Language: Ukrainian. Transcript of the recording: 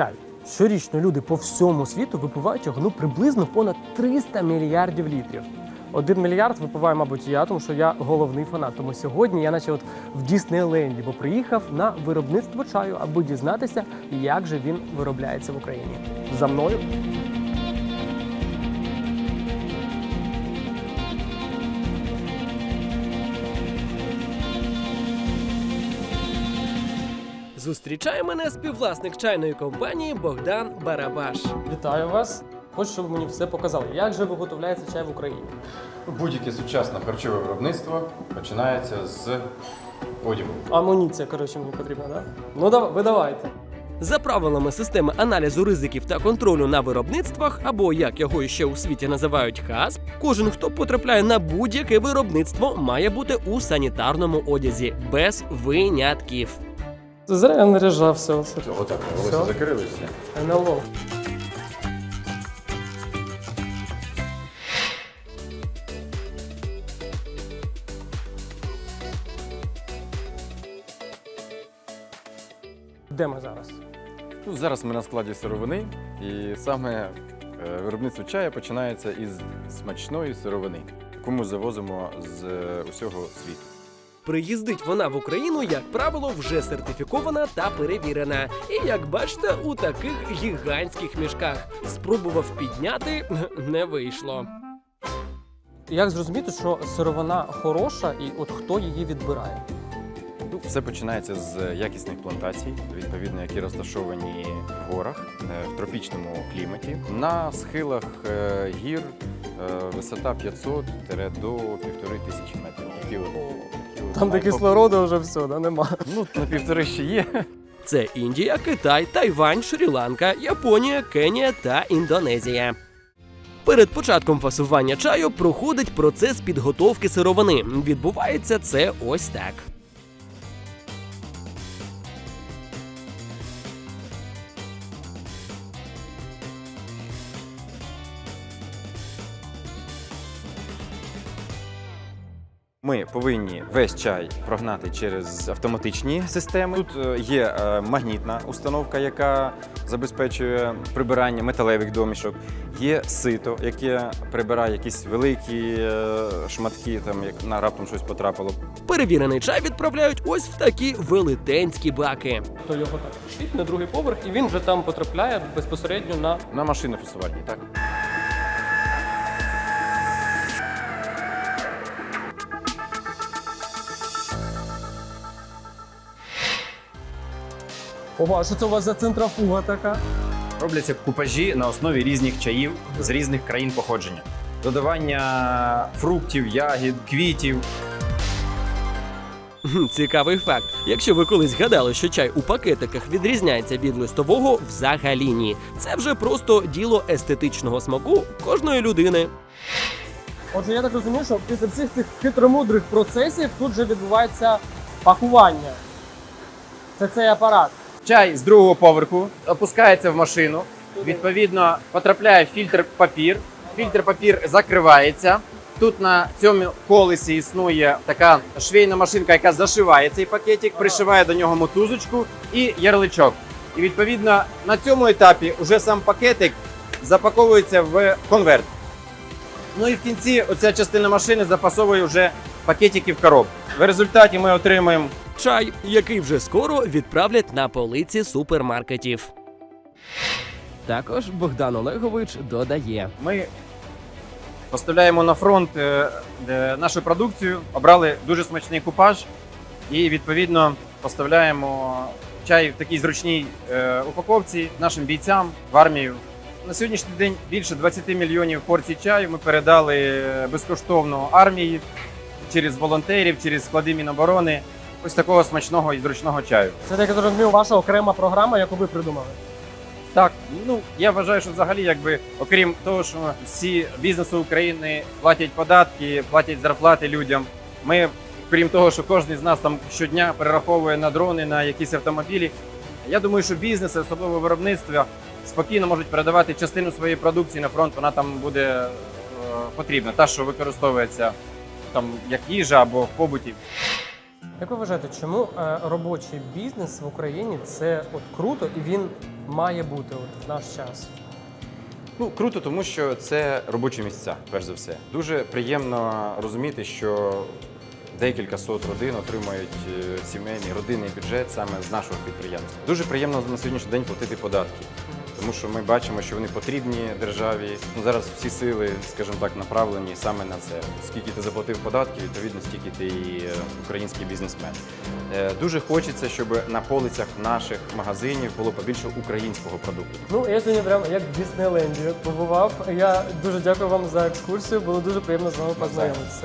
чай. Щорічно люди по всьому світу випивають його ну приблизно понад 300 мільярдів літрів. Один мільярд випиваю, мабуть, я, тому що я головний фанат. Тому сьогодні я наче от в Діснейленді, бо приїхав на виробництво чаю, аби дізнатися, як же він виробляється в Україні. За мною. Зустрічає мене співвласник чайної компанії Богдан Барабаш. Вітаю вас. Хочу, щоб ви мені все показали. Як же виготовляється чай в Україні? Будь-яке сучасне харчове виробництво починається з одягу. Амуніція, коротше, мені потрібна, так? Да? Ну давай, видавайте. За правилами системи аналізу ризиків та контролю на виробництвах, або як його ще у світі називають ХАСП, кожен, хто потрапляє на будь-яке виробництво, має бути у санітарному одязі без винятків. Зря я наряжався. Оце. Отак, волосся закрилися. НЛО. Де ми зараз? Ну, зараз ми на складі сировини, і саме е, виробництво чаю починається із смачної сировини, яку ми завозимо з е, усього світу. Приїздить вона в Україну, як правило, вже сертифікована та перевірена. І як бачите, у таких гігантських мішках спробував підняти не вийшло. Як зрозуміти, що сировина хороша і от хто її відбирає? Все починається з якісних плантацій, відповідно, які розташовані в горах е, в тропічному кліматі. На схилах е, гір е, висота 500 до 1500 метрів. Там, де кислороду вже все, да, нема. Ну, на півтори ще є. Це Індія, Китай, Тайвань, Шрі-Ланка, Японія, Кенія та Індонезія. Перед початком фасування чаю проходить процес підготовки сировини. Відбувається це ось так. Ми повинні весь чай прогнати через автоматичні системи. Тут е, є е, магнітна установка, яка забезпечує прибирання металевих домішок. Є сито, яке прибирає якісь великі е, шматки, там як на раптом щось потрапило. Перевірений чай відправляють ось в такі велетенські баки. То його так пішліть на другий поверх, і він вже там потрапляє безпосередньо на На машини фасувальні, так? Ого, а що це у вас за центрафуга така? Робляться купажі на основі різних чаїв з різних країн походження. Додавання фруктів, ягід, квітів. Цікавий факт. Якщо ви колись гадали, що чай у пакетиках відрізняється від листового, взагалі ні. Це вже просто діло естетичного смаку кожної людини. Отже, я так розумію, що після всіх цих хитромудрих процесів тут же відбувається пакування. Це цей апарат. Чай з другого поверху опускається в машину. Відповідно, потрапляє в фільтр папір. Фільтр папір закривається. Тут на цьому колесі існує така швейна машинка, яка зашиває цей пакетик, пришиває до нього мотузочку і ярличок. І відповідно на цьому етапі вже сам пакетик запаковується в конверт. Ну і в кінці оця частина машини запасовує вже пакетики в коробку. В результаті ми отримуємо Чай, який вже скоро відправлять на полиці супермаркетів. Також Богдан Олегович додає. Ми поставляємо на фронт е, нашу продукцію, обрали дуже смачний купаж і відповідно поставляємо чай в такій зручній е, упаковці нашим бійцям в армію. На сьогоднішній день більше 20 мільйонів порцій чаю ми передали е, безкоштовно армії через волонтерів, через склади Міноборони. Ось такого смачного і зручного чаю. Це так я зрозумів, ваша окрема програма, яку ви придумали. Так, ну я вважаю, що взагалі, якби окрім того, що всі бізнеси України платять податки, платять зарплати людям. Ми, крім того, що кожен з нас там щодня перераховує на дрони, на якісь автомобілі. Я думаю, що бізнеси, особливо виробництва, спокійно можуть передавати частину своєї продукції на фронт. Вона там буде е, потрібна, та що використовується там як їжа або в побуті. Як ви вважаєте, чому е, робочий бізнес в Україні це от круто і він має бути от в наш час? Ну круто, тому що це робочі місця, перш за все. Дуже приємно розуміти, що декілька сот родин отримують е, сімейний родинний бюджет саме з нашого підприємства. Дуже приємно на сьогоднішній день платити податки, тому що ми бачимо, що вони потрібні державі. Ну зараз всі сили, скажімо так, направлені саме на це. Скільки ти заплатив податків, відповідно, стільки ти і е, український бізнесмен. Е, Дуже хочеться, щоб на полицях наших магазинів було побільше українського продукту. Ну, я сьогодні прямо як в Діснейленді побував. Я дуже дякую вам за екскурсію. Було дуже приємно з вами познайомитися.